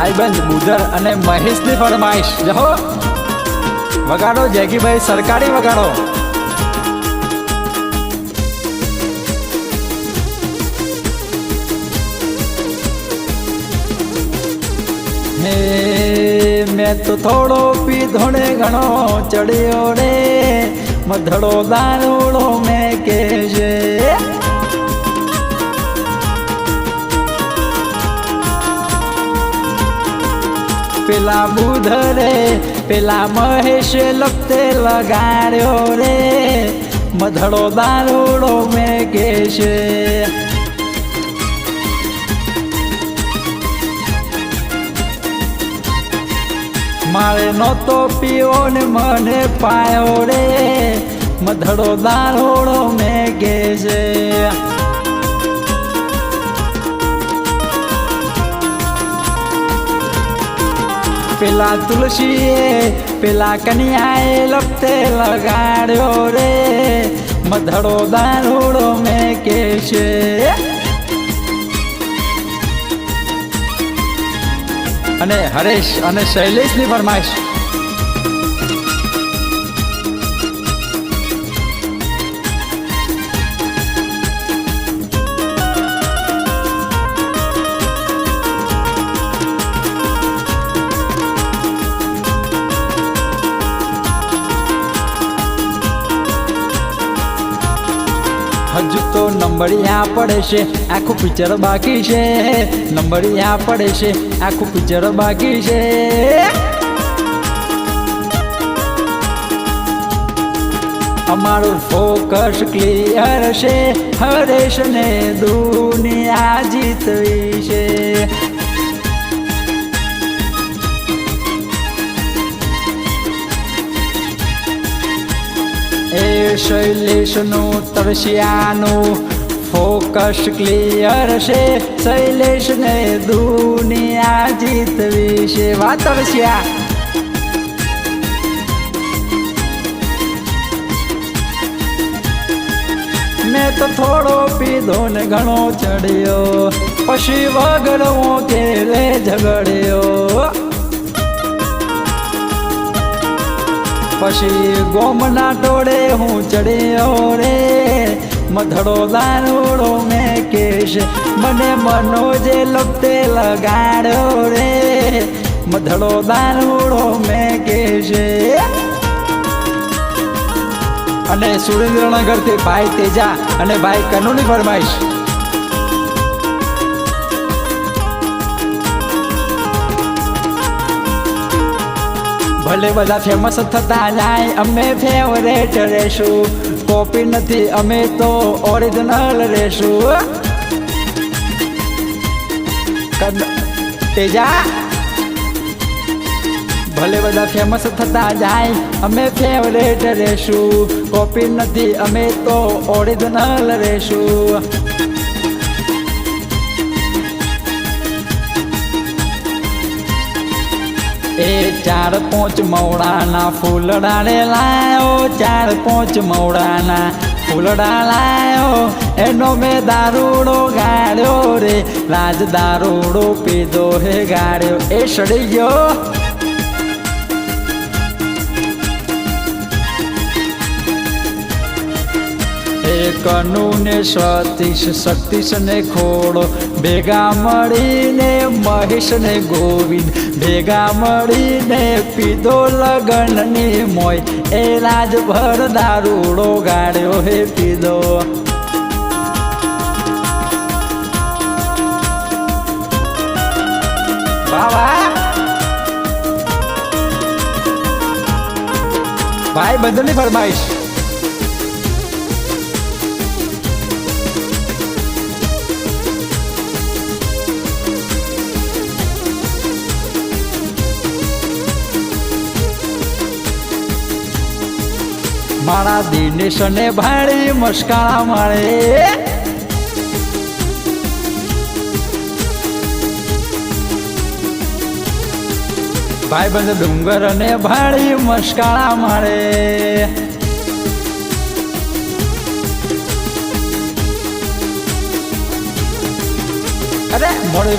ભાઈબંધ બુધર અને મહેશની ફરમાઈશ. જહો વગાડો જેગીભાઈ, સરકારી વગાડો. મેં તો થોડો પીધો ને ઘણો ચડ્યો રે. મધડો દારૂડો મેં કે પેલા બુધરે, પેલા મહેશે લપતે લગાડ્યો રે. મધડો દારૂડો મેં કે છે મારે નહોતો પીવો ને મને પાયો રે. મધડો દારૂડો મેં કે પેલા તુલસીએ, પેલા કન્યાએ લપતે લગાડ્યો રે. મધડો દારૂડો મેં કે છે અને હરેશ અને શૈલેષની ફરમાઈશ. હજુ તો નંબરિયા પડે છે. આખું પિક્ચર બાકી છે. નંબરિયા પડે છે. આખું પિક્ચર બાકી છે. અમારું ફોકસ ક્લિયર છે. હરેશને દુનિયા જીતવી છે. શૈલેષનું તરસિયાનું ફોકસ ક્લિયર છે. શૈલેષને દુનિયા જીતવી છે. વા મેં તો થોડો પીધો ને ઘણો ચડ્યો. પછી વગડવો કે રે ઝઘડ્યો. પછી ગોમના ટોળે હું ચડ્યો રે. મધડો દારૂડો મેં કેશ મને મનોજે લપતે લગાડ્યો રે. મધડો દારૂડો મેં કેશ અને સુરેન્દ્રનગરથી ભાઈ તેજા અને ભાઈ કનુની ફરમાઈશ. ભલે બધા ફેમસ થતા જાય, અમે ફેવરેટ રહેશું કોપી નથી, અમે તો ઓરિજિનલ રહેશું તેજા? ભલે બધા ફેમસ થતા જાય, અમે ફેવરેટ રહેશું કોપી નથી, અમે તો ઓરિજિનલ રહેશું એ ચાર પાંચ મવડાના ફૂલડા રે લાયો, ચાર પાંચ મવડાના ફૂલડા લાયો. એનો મેં દારૂડો ગાળ્યો રે રાજ દારૂડો પીધો હે ગાળ્યો. એ સડી ગયો. એ કનુ ને સતીશ સતીશને ખોડો ભેગા મળીને મહેશને ગોવિંદ. ભેગા મળીને પીધો લગનની મોય. એ રાજભર દારૂડો ગાડ્યો હે પીધો. ભાઈ, બંધની ફરમાઈશ. મારા દિનેશ ને ભાડી મસ્કાળા મળે. ભાઈ બંધ ડુંગર અને ભાડી મસ્કાળા મળે. અરે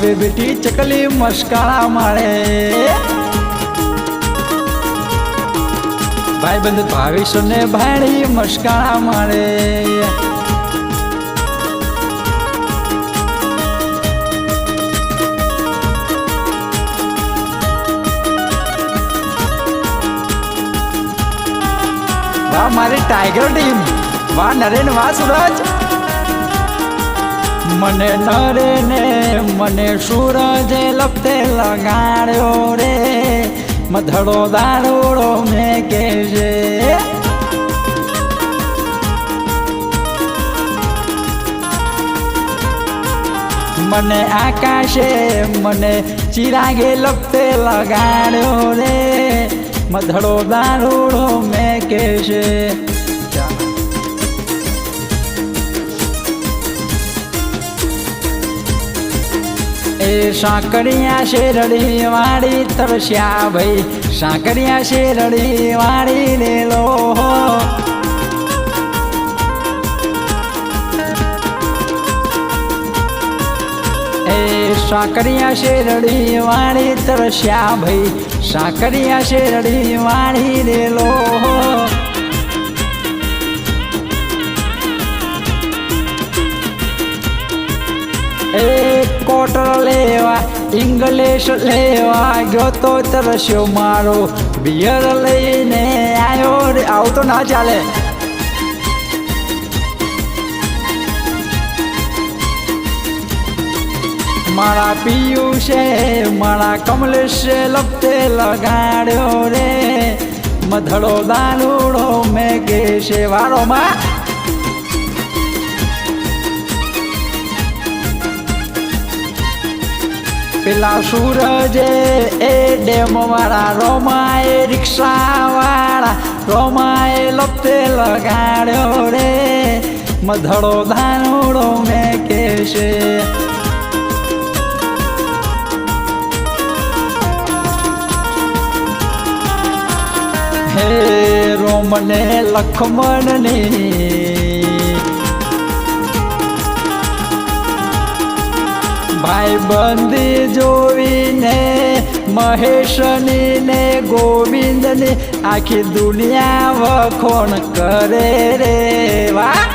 બે બેટી ચકલી મસ્કાળા માળે. ભાઈબંધ ભાવીશ ને ભાણી મસ્કાળા મારે વાહ, મારી ટાઈગર ટીમ વાહ, નરેન, વાહ, સુરજ. મને નરે ને મને સૂરજે લપતે લગાડ્યો રે. મધડો દારૂડો મેં કહેશે મને આકાશે, મને ચિરાગે લપતે લગાડ્યો રે. મધડો દારૂડો મેં કે છે એ સાંકડિયા શેરડી વાળી તરસ્યા ભાઈ. સાંકળિયા શેરડી વાળી લેલો એ સાંકડિયા શેરડી વાળી તરસ્યા ભાઈ. સાંકળિયા શેરડી વાળી લેલો એ કોટર લેવા ઇંગ્લિશ લેવા ગયો તો તરસ્યો મારો. બિયર લઈને આવ્યો રે, આવું તો ના ચાલે. મારા પિયું છે મારા કમલેશ લપતે લગાડ્યો રે. મધડો દારૂડો મેં કે છે પેલા સૂરજે એ ડેમ વાળા રોમાએ રિક્ષા વાળા રોમાએ લપતે લગાડ્યો રે. મધડો ધાનુડો મેં કેશે હે રોમને લખમણની ભાઈ બંદી જોઈને મહેશની ને ગોવિંદની આખી દુનિયા વખોણ કરે રે. વા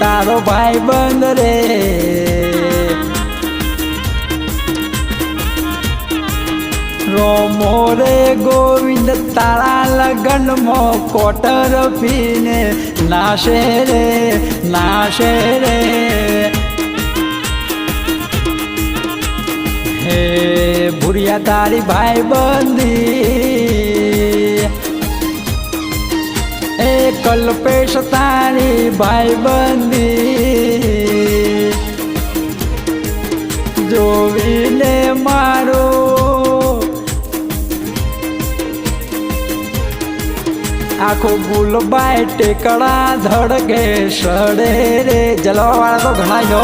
તારો ભાઈ બંધ રે. રોમો મોરે ગોવિંદ તારા લગનમાં કોટર પીને નાશે રે નાશે રે. હે ભૂરિયા તારી ભાઈ બંદી એ કલ્પેશ તારી ભાઈ બંધી આખો ગુલબાઈ ટેકડા ધડકે સડે રે. જલવા વાળા તો ઘણા જો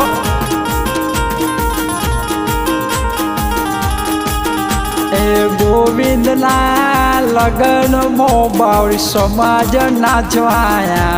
એ ગોવિંદના લગ્ન મો બાવળી સમાજ નાચવાયા.